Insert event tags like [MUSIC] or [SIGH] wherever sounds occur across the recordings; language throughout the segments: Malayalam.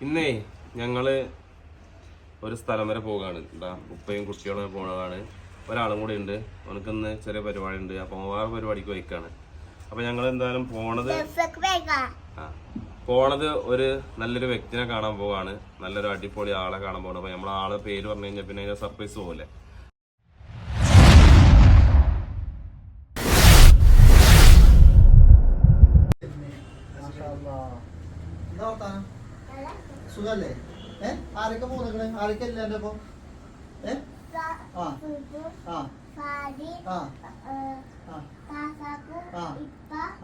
ഇന്നേ ഞങ്ങൾ ഒരു സ്ഥലം വരെ പോകാണ്. എന്താ ഉപ്പയും കുട്ടികളും പോകാണ് ഒരാളും കൂടെ ഉണ്ട്. അവനക്കിന്ന് ചെറിയ പരിപാടി ഉണ്ട് അപ്പൊ വേറെ പരിപാടിക്ക് വയ്ക്കാണ് അപ്പൊ ഞങ്ങൾ എന്തായാലും പോണത് ആ. പോണത് ഒരു നല്ലൊരു വ്യക്തിനെ കാണാൻ പോവാണ്. നല്ലൊരു അടിപൊളി ആളെ കാണാൻ പോകണം അപ്പൊ നമ്മൾ ആളെ പേര് പറഞ്ഞു കഴിഞ്ഞാൽ പിന്നെ സർപ്രൈസ് പോലെ. സുഖല്ലേ? ഏ? ആരൊക്കെ പോന്നിക്കണ്? ആരൊക്കെ ഇല്ല എന്റെ ഒപ്പം ഏ ആ. ആ. ആ.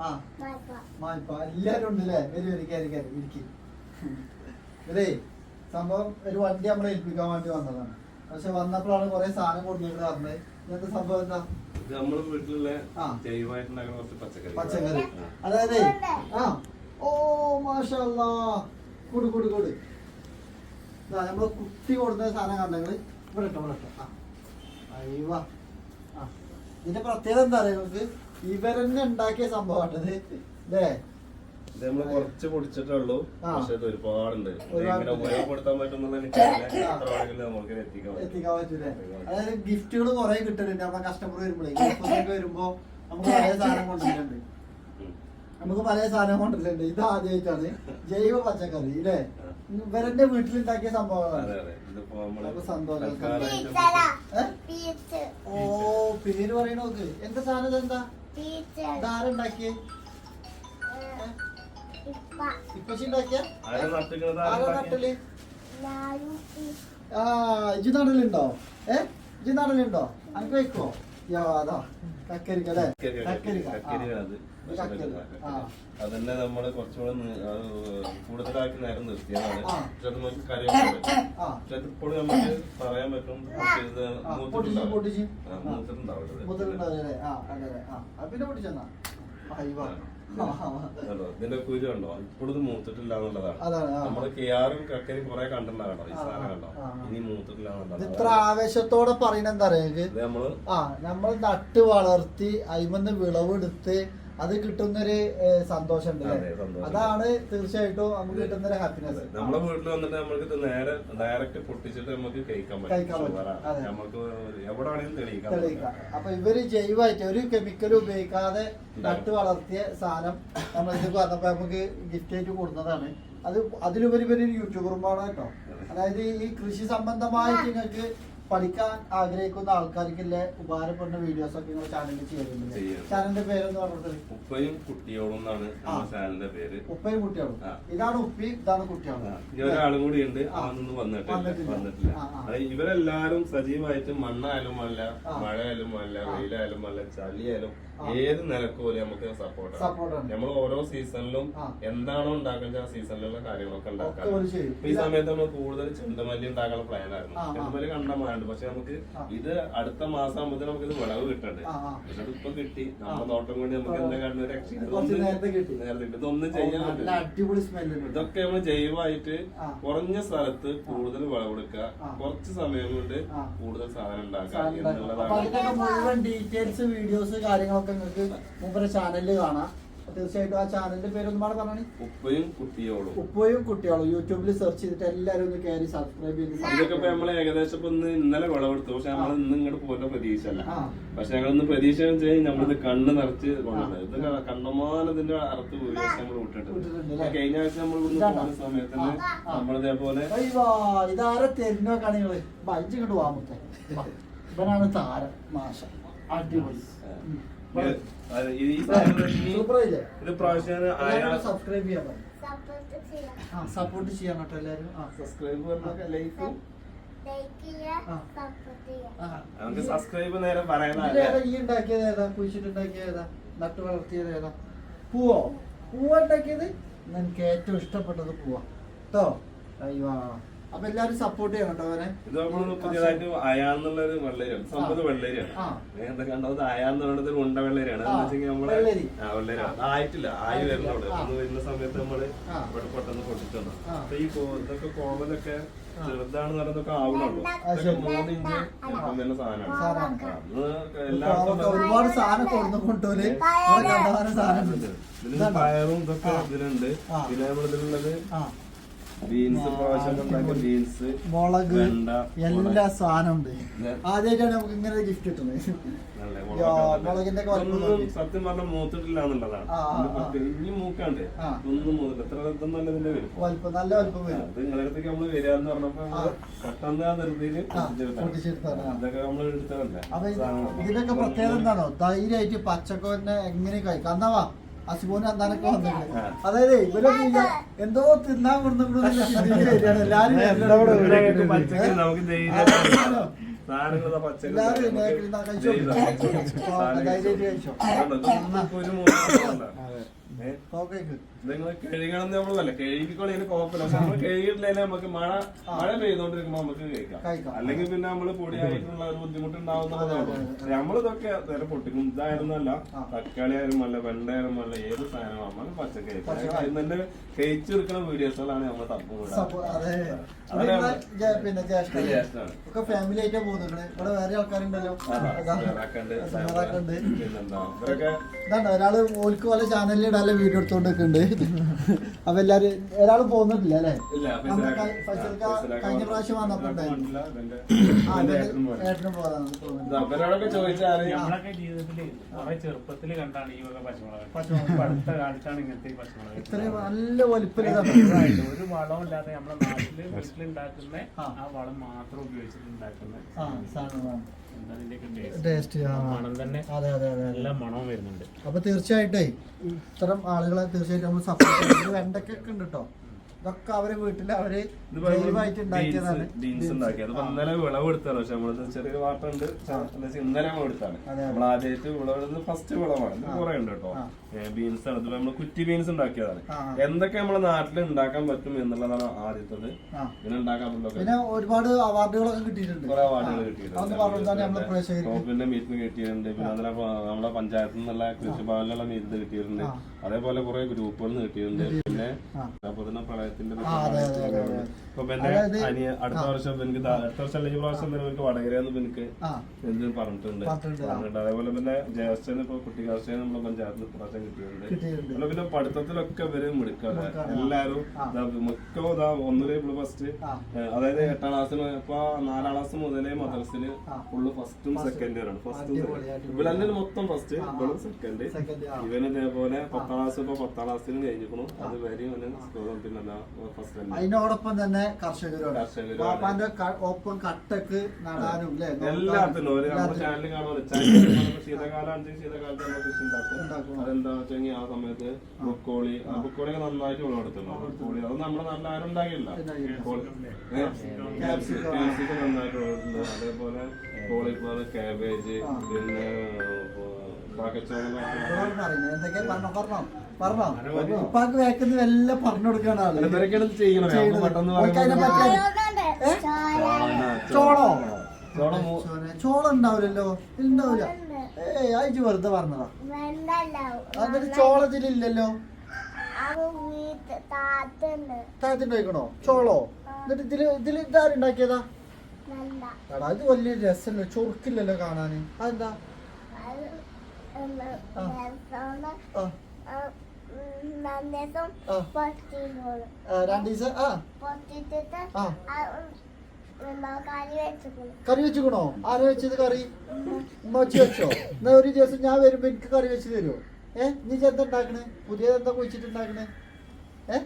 ആ. മായിപ്പ. എല്ലാരും ഉണ്ടല്ലേ? വരി വരി കയറി കയറി ഇരിക്കി. ഇതേ സംഭവം ഒരു വണ്ടി നമ്മളെ ഏൽപ്പിക്കാൻ വേണ്ടി വന്നതാണ്. പക്ഷെ വന്നപ്പോഴാണ് കുറെ സാധനം കൊടുത്തിട്ട് പറഞ്ഞത്. ഇന്നത്തെ സംഭവം എന്താ? നമ്മൾ വീട്ടിലുള്ള. ജൈവമായിട്ടുണ്ടാക്കുന്ന കുറച്ച് പച്ചക്കറി. പച്ചക്കറി അതായത് ആ. ഓ മാഷല്ലാ കൊടു കൊടു കൊടു. ഇതാ നമ്മൾ കുട്ടി കൊടുത്ത സാധനം കണ്ടെങ്കിൽ ഇവിടെ ഇട്ടോ ഇവിടെ ഇട്ടോ. ആ. അയ്യവ. ആ. ഇതിന്റെ പ്രത്യേകത എന്താ അറിയാം നമുക്ക് ഇവരെന്നെ ഉണ്ടാക്കിയ സംഭവമാണത് അല്ലേ ഇത് നമ്മൾ കുറച്ച് പൊടിച്ചിട്ടുള്ളൂ. പക്ഷെ ഇത് ഒരുപാടുണ്ട്. ഉപയോഗപ്പെടുത്താൻ എത്തിക്കാൻ പറ്റൂലേ? അതായത് ഗിഫ്റ്റുകൾ കുറെ കിട്ടുന്നുണ്ട്. നമ്മളെ കസ്റ്റമർ വരുമ്പോഴേ വരുമ്പോ നമുക്ക് സാധനം കൊണ്ടുവരുന്നുണ്ട്. നമുക്ക് പല സാധനം കൊണ്ടല്ലേ ഇത് ആദ്യമായിട്ടാണ്. ജൈവ പച്ചക്കറി ഇല്ലേ? ഇവരെന്റെ വീട്ടിലുണ്ടാക്കിയ സംഭവങ്ങളാണ്. സന്തോഷം. ഓ പേര് പറയണ നോക്ക്. എന്താ സാധനം എന്താ ഇതാരുണ്ടാക്കിയേ ഇപ്പച്ചി ഉണ്ടാക്കിയ? ആരാ ആരാ ആ ഇജി നടലുണ്ടോ ഏ? ഇജു നടലുണ്ടോ അനക്ക് വെക്കോ യാ അതാ. കക്കരിക്ക അല്ലേ? കക്കരിക്ക. അതന്നെ നമ്മൾ കുറച്ചുകൂടെ കൂടുതലാക്കി നേരം നിർത്തിയതാണ്. പക്ഷെ അത് നമുക്ക് കറിയാൻ പറ്റും പക്ഷെ നമുക്ക് പറയാൻ പറ്റും. മൂത്തിട്ടുണ്ടാവില്ല. പിന്നെ പൊട്ടിച്ചെന്നാ? ഇതിന്റെ കുരു കണ്ടോ? ഇപ്പോഴും മൂത്തിട്ടില്ല എന്നുള്ളതാണ്. നമ്മൾ കക്കരി കക്കരും കുറെ കണ്ടിട്ടുണ്ടാകണം ഈ സാധനം കണ്ടോ. ഇനി മൂത്തിട്ടില്ല ഇത്ര ആവേശത്തോടെ പറയണെന്താ നമ്മൾ ആ നമ്മൾ നട്ട് വളർത്തി അയിമന്ന് വിളവെടുത്ത് അത് കിട്ടുന്നൊരു സന്തോഷം ഉണ്ട് അതാണ് തീർച്ചയായിട്ടും നമുക്ക് കിട്ടുന്ന ഒരു ഹാപ്പിനെസ് നമ്മളെ വീട്ടിൽ വന്നിട്ട് നമ്മൾക്ക് നേരെ ഡയറക്റ്റ് പൊട്ടിച്ചിട്ട് നമുക്ക് കഴിക്കാൻ പറ്റും. നമുക്ക് തെളിയിക്കാം തെളിയിക്കാം. അപ്പൊ ഇവർ ജൈവമായിട്ട് ഒരു കെമിക്കലും ഉപയോഗിക്കാതെ നട്ട് വളർത്തിയ സാധനം നമ്മൾ പറഞ്ഞപ്പോ നമുക്ക് ഗിഫ്റ്റ് ആയിട്ട് കൊടുക്കുന്നതാണ് അത് അതിലുപരി ഒരു യൂട്യൂബറുമാണ് കേട്ടോ. അതായത് ഈ കൃഷി സംബന്ധമായിട്ട് നിങ്ങൾക്ക് പഠിക്കാൻ ആഗ്രഹിക്കുന്ന ആൾക്കാർക്കില്ലേ ഉപകാരപ്പെടുന്ന വീഡിയോസ് ഒക്കെ നിങ്ങൾ ചാനലിൽ ചെയ്യുന്നുണ്ട്. ചെയ്യും. ചാനലിന്റെ പേരെന്ന് പറഞ്ഞത്? ഉപ്പയും കുട്ടിയോളും എന്നാണ് ചാനലിന്റെ പേര്. ഉപ്പയും കുട്ടിയോളും. ഇതാണ് ഉപ്പി ഇതാണ് കുട്ടിയോളും. ഇനി ഒരാളും കൂടി ഉണ്ട്. അവനൊന്നും വന്നിട്ടില്ല. ഇവരെല്ലാരും സജീവമായിട്ട് മണ്ണായാലും അല്ല മഴയാലും മഴയായാലും അല്ല വെയിലായാലും അല്ല ചളിയായാലും ഏത് നിലക്കോലും നമുക്ക് സപ്പോർട്ട്. നമ്മൾ ഓരോ സീസണിലും. എന്താണോ ഉണ്ടാക്കുന്നത് ആ സീസണിലുള്ള കാര്യങ്ങളൊക്കെ ഉണ്ടാക്കാം ഈ സമയത്ത് നമ്മൾ കൂടുതൽ ചെണ്ടമല്ലി ഉണ്ടാക്കാനുള്ള പ്ലാൻ ആയിരുന്നു. ആ, ആ. ചെണ്ടമല്ലി കണ്ടമാണ്ട് പക്ഷെ നമുക്ക് ഇത് അടുത്ത മാസം ആകുമ്പോൾ നമുക്ക് ഇത് വിളവ് കിട്ടണ്ടേ. പക്ഷെ അതിപ്പോ കിട്ടി. നമ്മുടെ തോട്ടം നോട്ടം കൊണ്ട് നമുക്ക്. എന്താ കാണുന്ന രക്ഷ നേരത്തെ കിട്ടി. നേരത്തെ കിട്ടി. ഇതൊന്നും ചെയ്യാൻ പറ്റില്ല. അടിപൊളി സ്മെല്ല് ഇതൊക്കെ നമ്മൾ ജൈവമായിട്ട്. കുറഞ്ഞ സ്ഥലത്ത് കൂടുതൽ വിളവെടുക്കുക. കുറച്ച് സമയം കൊണ്ട് കൂടുതൽ സാധനം ഉണ്ടാക്കുക എന്നുള്ളതാണ്. മുഴുവൻ ഡീറ്റെയിൽസ് വീഡിയോസ് കാര്യങ്ങളൊക്കെ നിങ്ങൾക്ക് മൂപ്പരെ ചാനലിൽ കാണാം. തീർച്ചയായിട്ടും ആ ചാനലിന്റെ പേരൊന്നും പാടെ പറഞ്ഞു ഉപ്പയും കുട്ടിയോളും. ഉപ്പയും കുട്ടിയോളും യൂട്യൂബിൽ സെർച്ച് ചെയ്തിട്ട് എല്ലാവരും ഒന്ന് കയറി സബ്സ്ക്രൈബ് ചെയ്ത് ഇതൊക്കെ ഇപ്പൊ നമ്മൾ ഏകദേശം ഇപ്പൊ ഇന്ന് ഇന്നലെ വിളവെടുത്തു. പക്ഷെ നമ്മൾ ഇന്ന് ഇങ്ങോട്ട് പോകുന്ന പ്രതീക്ഷ അല്ല പക്ഷെ ഞങ്ങൾ ഇന്ന് പ്രതീക്ഷ വെച്ചാൽ നമ്മളിത് കണ്ണ് നിറച്ച് കണ്ണമാനത്തിന്റെ ഇത് കണ്ടമാനം ഇതിന്റെ അറുത്ത് വീഡിയോസ് നമ്മൾ വിട്ടിട്ടുണ്ട്. കഴിഞ്ഞ ആഴ്ച നമ്മൾ ഇവിടുന്ന് ഇതാണോ? പോകുന്ന സമയത്തിന് നമ്മൾ ഇതേപോലെ നമ്മളിതേപോലെ ഇതാരെ ബൈജ് ഇങ്ങോട്ട് വാ. ഇവനാണ് താരം. മാഷ അടിപൊളി. ഇത് പ്രാവശ്യം സബ്സ്ക്രൈബ് ചെയ്യാൻ ആ സപ്പോർട്ട് ചെയ്യാൻ കേട്ടോ എല്ലാരും ആ. സബ്സ്ക്രൈബ് ലൈക്ക് സബ്സ്ക്രൈബ് നേരെ ഈ ഉണ്ടാക്കിയത് ഏതാ? കുഴിച്ചിട്ടുണ്ടാക്കിയത് ഏതാ? നട്ട് വളർത്തിയത് ഏതാ? പൂവോ? പൂവ് ഉണ്ടാക്കിയത്? നിനക്ക് ഏറ്റവും ഇഷ്ടപ്പെട്ടത് പൂവാ. കേട്ടോ അയ്യോ. അപ്പൊ എല്ലാരും സപ്പോർട്ട് ചെയ്യണം കേട്ടോ അവനെ ഇത് നമ്മൾ പുതിയതായിട്ട് അയാന്നുള്ളൊരു വെള്ളരിയാണ്. സംഭവം വെള്ളരിയാണ്. ആ. എന്താ കണ്ടത്? അയാന്ന് പറയുന്നത് ഒരു ഉണ്ട വെള്ളരിയാണ്. ആ, എന്താ വെച്ചാൽ ആ വെള്ളരിയാണ് ആയിട്ടില്ല. ആയി ഒന്ന് വരുന്ന സമയത്ത് നമ്മൾ ഇവിടെ പെട്ടെന്ന് പൊട്ടിച്ചു അപ്പൊ ഈ ഇതൊക്കെ കോവലൊക്കെ ആ. ചെറുതാണെന്ന് പറയുന്നതൊക്കെ ആവണുള്ളൂ. ആ, ഇതൊക്കെ മൂന്ന് ഇഞ്ച് സാധനമാണ്. എല്ലാവർക്കും ഒരുപാട് സാധനം കൊടുത്തു കൊണ്ടുപോലെ സാധനം. ഉണ്ട്. ഇതിന് പയറും ഇതൊക്കെ. ഇതിലുണ്ട്. പിന്നെ നമ്മളിതിലുള്ളത് ആ. ബീൻസ് മുളക് എല്ലാ സാധനം ഉണ്ട് ആദ്യമായിട്ടാണ് നമുക്ക് ഇങ്ങനെ ഗിഫ്റ്റ് കിട്ടുന്നത്. മുളകിന്റെ. സത്യം പറഞ്ഞാൽ മൂത്തിട്ടില്ലാന്നുള്ളതാണ്. ഇനി മൂക്കാണ്ട്. ഒന്നും മൂത്തില്ല. എത്ര ഇതൊന്നും അല്ല ഇതിന്റെ വരും. നല്ല വലിപ്പം വരും. അത് നിങ്ങളുടെ അടുത്തേക്ക് നമ്മൾ വരികയെന്ന് പറഞ്ഞപ്പോ പെട്ടെന്ന് ആ ധൃതിയിൽ ഇതൊക്കെ എടുത്തതല്ലേ? അപ്പൊ ഇതിനൊക്കെ പ്രത്യേകത എന്താണോ? ധൈര്യമായിട്ട് പച്ചക്കോന്നെ എങ്ങനെ കഴിക്കാം. അന്നവാ അസുഖോന് അന്താനൊക്കെ വന്നിട്ടുണ്ട്. അതായത് ഇവരൊക്കെ എന്തോ തിന്നാൻ കൊടുത്തോ [LAUGHS] എല്ലാരും കഴിച്ചോ. ധൈര്യം കഴിച്ചോ. കഴിച്ചോ. നിങ്ങൾ കഴുകണം കുഴപ്പമില്ല. പക്ഷെ നമുക്ക് മഴ മഴ പെയ്തോണ്ടിരിക്കുമ്പോ നമുക്ക് കഴിക്കാം. അല്ലെങ്കിൽ പിന്നെ നമ്മൾ പൊടിയായിട്ടുള്ള ഒരു ബുദ്ധിമുട്ടുണ്ടാവുന്നതാണ് നമ്മളിതൊക്കെ നേരെ പൊട്ടിക്കും. ഇതായിരുന്നല്ല. തക്കാളി ആയാലും അല്ല വെണ്ട ആയാലും അല്ല ഏത് സാധനവും നമ്മൾ പച്ചക്കറി അതിന്റെ കഴിച്ചെടുക്കുന്ന വീഡിയോസുകളാണ് നമ്മൾ തപ്പു പിന്നെ ഒക്കെ ഫാമിലി ആയിട്ടാ പോകുന്നത് ഇവിടെ. വേറെ ആൾക്കാരുണ്ടല്ലോ. പിന്നെന്താ? ഇവരൊക്കെ ഒരാൾ ഓൽക്ക് പല ചാനലിൽ ഇടാലെ വീഡിയോ എടുത്തോണ്ട് നിൽക്കുന്നുണ്ട് അപ്പൊ എല്ലാരും ഒരാൾ പോകുന്നിട്ടില്ല അല്ലേ കഴിഞ്ഞ വന്നു. പ്രാവശ്യം വന്നപ്പോ. അവരോടൊക്കെ നമ്മളൊക്കെ ജീവിതത്തിൽ കുറെ ചെറുപ്പത്തിൽ കണ്ടാണ് ഈ വക പച്ചമുളക് പച്ചമുളക്. ഇപ്പൊ അടുത്ത കാലത്താണ് ഇങ്ങനത്തെ പച്ചമുളക് ഇത്രയും നല്ല വലിപ്പം ഒരു വളവും ഇല്ലാതെ നമ്മുടെ നാട്ടിൽ വീട്ടിലുണ്ടാക്കുന്ന ആ. വളം മാത്രം ഉപയോഗിച്ചിട്ട് ഉണ്ടാക്കുന്ന ആ സാധനമാണ്? ടേസ്റ്റ് മണം തന്നെ അതെ അതെ അതെ നല്ല മണവും വരുന്നുണ്ട്. അപ്പൊ തീർച്ചയായിട്ടേ ഇത്തരം ആളുകളെ തീർച്ചയായിട്ടും നമ്മൾ സപ്പോർട്ട് ചെയ്യും. വെണ്ടക്കൊക്കെ ഉണ്ട് കേട്ടോ ഇതൊക്കെ അവരെ വീട്ടിൽ അവർ ജൈവമായിട്ട് ഉണ്ടാക്കിയതാണ്. ബീൻസ് ഉണ്ടാക്കി. അത് ഇന്നലെ വിളവെടുത്താണ് പക്ഷെ നമ്മൾ ചെറിയൊരു വാട്ടുണ്ട് ഇന്നലെ വിളവെടുത്താണ്. നമ്മൾ ആദ്യമായിട്ട് വിളവെടുത്ത് ഫസ്റ്റ് വിളവാണ്. കുറെ ഉണ്ട് കേട്ടോ. ബീൻസ് ആണ്. ഇതിപ്പോ നമ്മൾ കുറ്റി ബീൻസ് ഉണ്ടാക്കിയതാണ്. എന്തൊക്കെ നമ്മളെ നാട്ടിൽ ഉണ്ടാക്കാൻ പറ്റും എന്നുള്ളതാണ് ആദ്യത്തത്. പിന്നെ ഉണ്ടാക്കാൻ പിന്നെ ഒരുപാട് അവാർഡുകളൊക്കെ കിട്ടിയിട്ടുണ്ട്. കുറെ അവാർഡുകൾ. കിട്ടിയിട്ടുണ്ട്. ടോപ്പിന്റെ മീറ്റിന് കിട്ടിയിട്ടുണ്ട്. പിന്നെ അതിലെ നമ്മളെ പഞ്ചായത്തിൽ നിന്നുള്ള കൃഷിഭവനിലുള്ള മീറ്റ് കിട്ടിയിട്ടുണ്ട്. അതേപോലെ കുറെ ഗ്രൂപ്പുകളിൽ നിന്ന് കിട്ടിയിട്ടുണ്ട്. പിന്നെ തന്നെ പ്രളയത്തിന്റെ. ഇപ്പൊ പിന്നെ അനിയ അടുത്ത വർഷം എനിക്ക് അടുത്ത വർഷം അല്ലെങ്കിൽ പ്രാവശ്യം തന്നെ എനിക്ക് വടകരയെന്ന് എനിക്ക് എന്തിനും പറഞ്ഞിട്ടുണ്ട്. പറഞ്ഞിട്ടുണ്ട്, അതേപോലെ പിന്നെ ജയസ്റ്റേന്ന് ഇപ്പൊ കുട്ടികാർച്ചയെ നമ്മളെ പഞ്ചായത്തിൽ പ്രാവശ്യം കിട്ടിയിട്ടുണ്ട്. പിന്നെ പഠിത്തത്തിലൊക്കെ ഇവർ മിടുക്കാണ്. എല്ലാരും മിക്കവും ഇതാ ഒന്നിലെ ഇവിടെ ഫസ്റ്റ് അതായത് എട്ടാം ക്ലാസ്സിന് ഇപ്പൊ നാലാം ക്ലാസ് മുതലേ മദ്രസിൽ ആ. ഫുള്ള് ഫസ്റ്റും. സെക്കൻഡ് ആണ്. ഫസ്റ്റ്. ഇവരെല്ലാം മൊത്തം ഫസ്റ്റ്. ഇവളും സെക്കൻഡ് ഇവന് ഇതേപോലെ പത്താം ക്ലാസ് ഇപ്പൊ പത്താം ക്ലാസ്സിന് കഴിഞ്ഞിരിക്കണു അത് വരെ ഇവന് സ്കൂളും പിന്നെ ഫസ്റ്റ് അതിനോടൊപ്പം തന്നെ കർഷകരോട്. ഒപ്പം കട്ടക്ക് നടാനും എല്ലാത്തിനും. ഒരു നമ്മുടെ ചാനലിൽ ശീതകാലം ശീതകാലത്ത് നമ്മൾ കൃഷി ഉണ്ടാക്കും. അതെന്താ വെച്ചെങ്കിൽ ആ. സമയത്ത് ബ്രൊക്കോളി ആ ഒക്കെ നന്നായിട്ട് വിളവെടുത്തുള്ളൂ ബ്രൊക്കോളി അത് നമ്മുടെ നല്ല ആരും ഉണ്ടാകില്ല. ക്യാപ്സിക്കം നന്നായിട്ട് അതേപോലെ കോളിഫ്ലവർ കാബേജ് പിന്നെ ഉപ്പാക്ക് എല്ലാം പറഞ്ഞു ചോളം ചോളം ഉണ്ടാവില്ലല്ലോ ഉണ്ടാവില്ല ഏയ് അയച്ചു വെറുതെ പറഞ്ഞതാ. അതൊരു ചോളത്തിലില്ലല്ലോ. താഴത്തുണ്ടായിക്കണോ ചോളോ? എന്നിട്ട് ഇതിൽ ഇതിൽ ഇതാരുണ്ടാക്കിയതാ എടാ ഇത് വലിയ രസമല്ലോ ചൊറുക്കില്ലല്ലോ കാണാന്. അതെന്താ? ആ. ആ. കറി വെച്ചുക്കണോ? ആര് വെച്ചത് കറി? ഉമ്മ വെച്ച് എന്നാ ഒരു ദിവസം ഞാൻ വരുമ്പോ എനിക്ക് കറി വെച്ച് തരുമോ ഏ? നീ ചെന്താ ഉണ്ടാക്കണേ? പുതിയത് എന്താ കുഴിച്ചിട്ടുണ്ടാക്കണേ ഏ?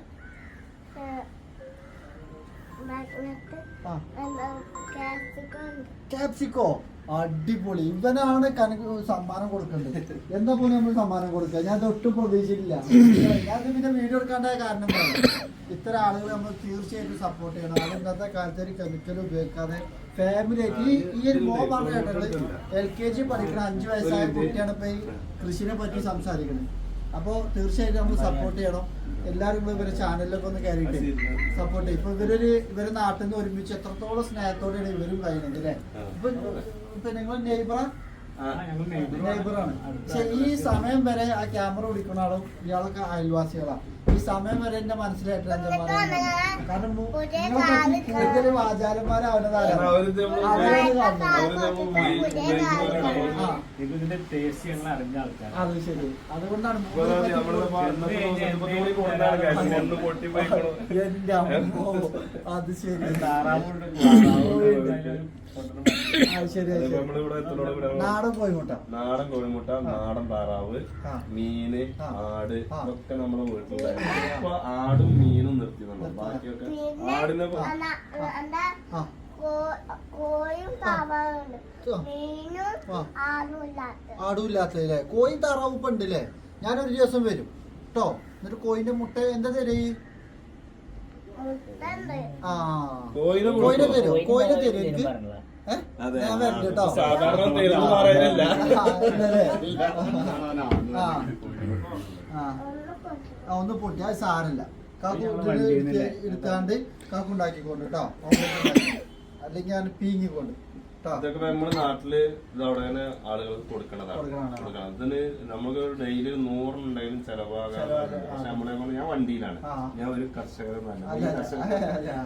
കാപ്സിക്കോ ക്യാപ്സിക്കോ അടിപൊളി. ഇവനാണ് കനക്ക് സമ്മാനം കൊടുക്കേണ്ടത്. എന്താ പോലെ നമ്മൾ സമ്മാനം കൊടുക്കുക? ഞാൻ ഒട്ടും പ്രതീക്ഷിച്ചില്ല ഞാൻ പിന്നെ വീഡിയോ എടുക്കാണ്ടായ കാരണം? ഇത്തരം ആളുകൾ നമ്മൾ തീർച്ചയായിട്ടും സപ്പോർട്ട് ചെയ്യണം. അത് ഇന്നത്തെ കാലത്ത് ഒരു കെമിക്കൽ ഉപയോഗിക്കാതെ ഫാമിലി ആയിട്ട് ഈ ഈ ഒരു മോ പറഞ്ഞ കേട്ടത് എൽ കെ ജി പഠിക്കുന്ന അഞ്ചു വയസ്സായ കുട്ടിയാണ് ഇപ്പൊ ഈ കൃഷിനെ പറ്റി സംസാരിക്കുന്നത് അപ്പോൾ തീർച്ചയായിട്ടും നമ്മൾ സപ്പോർട്ട് ചെയ്യണം. എല്ലാവരും കൂടെ ഇവരെ ചാനലിലൊക്കെ ഒന്ന് കയറിയിട്ട് സപ്പോർട്ട് ചെയ്യും. ഇപ്പൊ ഇവരൊരു ഇവരെ നാട്ടിൽ നിന്ന് ഒരുമിച്ച് എത്രത്തോളം സ്നേഹത്തോടെയാണ് ഇവരും കഴിയുന്നത് അല്ലേ? ഇപ്പൊ ഇപ്പൊ നിങ്ങൾ നെയ്ബറ. നെയ്ബറാണ് പക്ഷെ ഈ സമയം വരെ ആ ക്യാമറ പിടിക്കുന്ന ആളും ഇയാളൊക്കെ അയൽവാസികളാണ് ഈ സമയം വരെ എന്റെ മനസ്സിലായിട്ടില്ല ആചാരന്മാരെ കാരണം കൂടുതൽ ആചാരന്മാരാവുന്നതാണ് അത് ശരി. അതുകൊണ്ടാണ്. എന്റെ അമ്മോ അത് ശരി. നാടൻ കോഴിമുട്ട. നാടൻ കോഴിമുട്ട നാടൻ താറാവ് മീന് ആട് ഒക്കെ നമ്മളെ വീട്ടിലുണ്ടായിരുന്നു. ഇപ്പൊ ആടും മീനും നിർത്തി ബാക്കിയൊക്കെ ആടിനെ ആടുമില്ലാത്തല്ലേ കോയിൻ താറാവ് ഇപ്പൊ ഉണ്ടല്ലേ ഞാനൊരു ദിവസം വരും. കേട്ടോ എന്നിട്ട് കോയിന്റെ മുട്ട എന്താ തരേ? മുട്ടുണ്ട് ആ. കോയിനെ തരും? കോയിനെ തരും? എനിക്ക്? അതെ. ഞാൻ വരണ്ട കേട്ടോ സാധാരണ ഒന്ന് പൊട്ടി. അത് സാരമില്ല. കാക്കു? എടുത്താണ്ട് കാക്കു ഉണ്ടാക്കിക്കൊണ്ട് കേട്ടോ. [LAUGHS] അല്ലെങ്കിൽ ഞാൻ പീങ്ങിക്കൊണ്ട്. ഇതൊക്കെ നമ്മുടെ നാട്ടിൽ ഇതവിടെ ആളുകൾക്ക് കൊടുക്കണതാണ്. കൊടുക്കണം. ഇതിന് നമുക്ക് ഡെയിലി നൂറുണ്ടെങ്കിലും ചെലവാകാറുണ്ട്. പക്ഷെ നമ്മളെ കൊണ്ട് ഞാൻ വണ്ടിയിലാണ്. ഞാൻ ഒരു കർഷകരൊന്നല്ല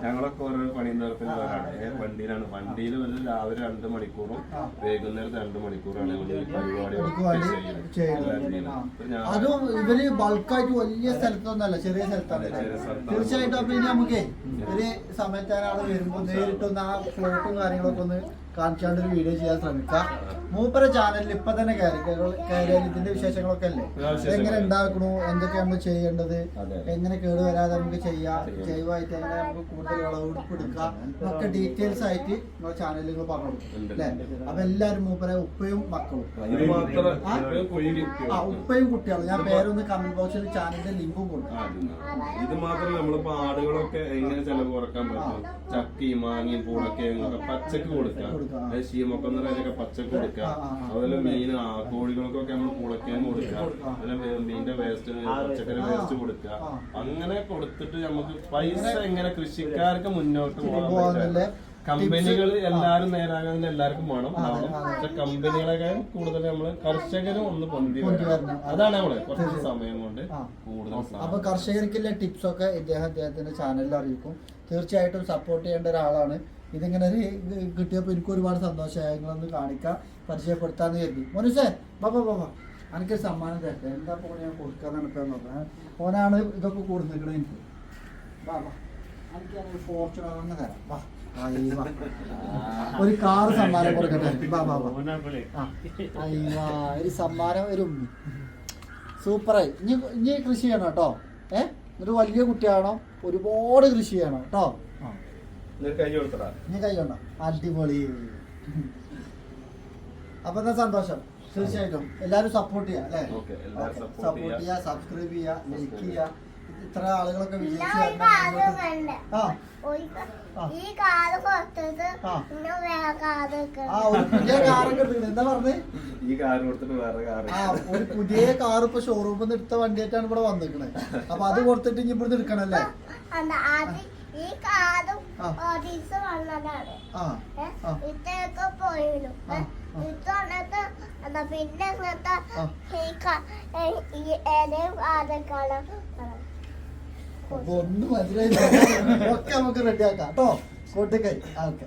ഞങ്ങളൊക്കെ ഓരോ പണി ഏ, വണ്ടിയിലാണ്. വണ്ടിയിൽ വന്ന് രാവിലെ രണ്ട് മണിക്കൂറും വൈകുന്നേരത്തെ രണ്ട് മണിക്കൂറാണ് പരിപാടി. അതും ഇവർ ബൾക്കായിട്ട് വലിയ സ്ഥലത്തൊന്നല്ല ചെറിയ സ്ഥലത്താണ്. തീർച്ചയായിട്ടും അപ്പൊ ഇനി നമുക്കേ ഒരു സമയത്ത് ആൾ വരുമ്പോ നേരിട്ടൊന്ന് ആ ഫ്ലോട്ടും കാര്യങ്ങളൊക്കെ ഒന്ന് കാണിക്കാണ്ട് ഒരു വീഡിയോ ചെയ്യാൻ ശ്രമിക്കാം. മൂപ്പര ചാനലിൽ ഇപ്പൊ തന്നെ കയറി കയറിയാൽ ഇതിന്റെ വിശേഷങ്ങളൊക്കെ അല്ലേ? എങ്ങനെ ഉണ്ടാക്കണു? എന്തൊക്കെ നമ്മൾ ചെയ്യേണ്ടത്? എങ്ങനെ കേട് വരാതെ നമുക്ക് ചെയ്യാം. ജൈവമായിട്ട് എങ്ങനെ നമുക്ക് കൂടുതൽ വിളവെടുപ്പ് എടുക്കാം? ഒക്കെ ഡീറ്റെയിൽസ് ആയിട്ട് നമ്മുടെ ചാനലിൽ നിങ്ങൾ പറഞ്ഞു കൊടുക്കും. അല്ലേ? അപ്പൊ എല്ലാരും മൂപ്പര ഉപ്പയും മക്കളും. മാത്രം ആ? ഉപ്പയും കുട്ടികളും. ഞാൻ പേരൊന്ന് കമന്റ് ബോക്സിൽ ചാനലിന്റെ ലിങ്കും കൊടുക്കാം. ഇത് മാത്രമല്ല നമ്മളിപ്പോ ആടുകളൊക്കെ എങ്ങനെ ചെലവ് കുറയ്ക്കാൻ പറ്റും? ചക്കയും മാങ്ങയും പൂളക്കയും ഒക്കെ പച്ചക്ക് കൊടുക്കാം. കൊടുക്കാം. അത് ശീമക്കൊന്നരൊക്കെ പച്ചക്ക് കൊടുക്കാം ആ, ആ, ആ. അതുപോലെ മീൻ കോഴികൾക്കൊക്കെ നമ്മൾ പുളക്കയും കൊടുക്കാം കൊടുക്കാം. അതുപോലെ മീനിന്റെ വേസ്റ്റ് പച്ചക്കറി. വേസ്റ്റ് കൊടുക്കാം അങ്ങനെ കൊടുത്തിട്ട് നമുക്ക് പൈസ എങ്ങനെ കൃഷിക്കാർക്ക് മുന്നോട്ട് പോകാൻ കമ്പനികൾ എല്ലാരും നേരാകാൻ എല്ലാവർക്കും വേണം. പക്ഷെ കമ്പനികളൊക്കെ കൂടുതൽ നമ്മൾ കർഷകരും ഒന്ന് പൊന്തി. അതാണ് നമ്മൾ കുറച്ച് സമയം കൊണ്ട് കൂടുതൽ അപ്പൊ. കർഷകർക്കുള്ള ടിപ്സ് ഒക്കെ ഇദ്ദേഹം അദ്ദേഹത്തിന്റെ ചാനലിൽ അറിയിക്കും തീർച്ചയായിട്ടും സപ്പോർട്ട് ചെയ്യേണ്ട ഒരാളാണ് ഇതിങ്ങനെ ഒരു കിട്ടിയപ്പോൾ എനിക്ക് ഒരുപാട് സന്തോഷമായി നിങ്ങളൊന്ന് കാണിക്കാം പരിചയപ്പെടുത്താന്ന് കരുതി. മനുഷ്യ ബാബാ ബാബാ എനിക്ക് സമ്മാനം തരട്ടെ? എന്താ പോലെ ഞാൻ കൊടുക്കാൻ നടക്കാന്ന് പറഞ്ഞാൽ ഓനാണ് ഇതൊക്കെ കൂടി നിൽക്കണത് എനിക്ക് ബാബാ എനിക്ക് ഫോർച്യൂണർ തന്നെ തരാം. വാ ഒരു കാറ് സമ്മാനം കൊടുക്കട്ടെ? സമ്മാനം ഒരു സൂപ്പറായി. ഇനി ഇനി കൃഷി ചെയ്യണം കേട്ടോ. ഏ? ഒരു വലിയ കുട്ടിയാണോ ഒരുപാട് കൃഷി ചെയ്യണം കേട്ടോ. കൈ അടിപൊളി. അപ്പൊ എന്താ സന്തോഷം? തീർച്ചയായിട്ടും. എല്ലാരും സപ്പോർട്ട് ചെയ്യാം അല്ലേ? Okay, support സപ്പോർട്ട് ചെയ്യാ. സബ്സ്ക്രൈബ് ചെയ്യാ ലൈക്ക് ചെയ്യാ. ഇത്ര ആളുകളൊക്കെ എന്താ പറഞ്ഞേ? ഈ കാർ കൊടുത്തിട്ട് വേറെ ആ ഒരു പുതിയ കാർ ഇപ്പൊ ഷോറൂമിൽ നിന്ന് എടുത്ത വണ്ടിയായിട്ടാണ് ഇവിടെ വന്നിരിക്കണേ. അപ്പൊ അത് കൊടുത്തിട്ട് ഇനി ഇവിടുന്ന് എടുക്കണല്ലേ? ഈ കാറും വന്നതാണ്. പോയിരുന്നു. പിന്നെ അപ്പൊ ഒന്നും മനസ്സിലായില്ല. ഒക്കെ നമുക്ക് റെഡിയാക്കാം. കേട്ടോ? കൊട്ടിക്കൈ ഓക്കെ.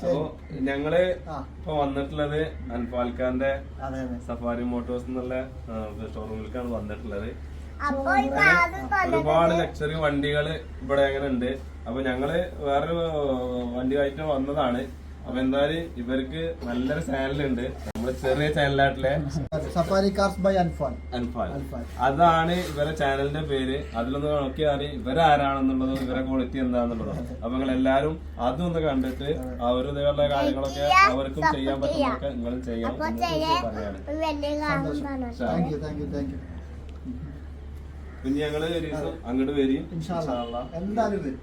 ശരി. അപ്പൊ ഞങ്ങൾ ഇപ്പൊ വന്നിട്ടുള്ളത് അൻഫാൽഖാന്റെ സഫാരി മോട്ടോഴ്സ് എന്നുള്ള ഷോറൂമിലേക്കാണ് വന്നിട്ടുള്ളത്. ഒരുപാട് ലക്ഷറി വണ്ടികൾ ഇവിടെ അങ്ങനെ ഉണ്ട്. അപ്പൊ ഞങ്ങൾ വേറൊരു വണ്ടി കയറ്റം വന്നതാണ്. അപ്പൊ എന്തായാലും ഇവർക്ക് നല്ലൊരു ചാനൽ ഉണ്ട്. നമ്മുടെ ചെറിയ ചാനലായിട്ടില്ലേ safari cars by Anfan Anfan അതാണ് ഇവരെ ചാനലിന്റെ പേര്. അതിലൊന്ന് നോക്കിയാൽ ഇവരാരാണെന്നുള്ളതും ഇവരെ ക്വാളിറ്റി എന്താണെന്നുള്ളത്. അപ്പൊ നിങ്ങൾ എല്ലാരും അതും ഒന്ന് കണ്ടിട്ട് അവരുടെ കാര്യങ്ങളൊക്കെ അവർക്കും ചെയ്യാൻ പറ്റുന്നതൊക്കെ നിങ്ങൾ ചെയ്യാം. പറയാണ് thank you thank you thank you പിന്നെ ഞങ്ങൾ ഒരു ദിവസം അങ്ങോട്ട് വരും. എന്തായാലും വരും.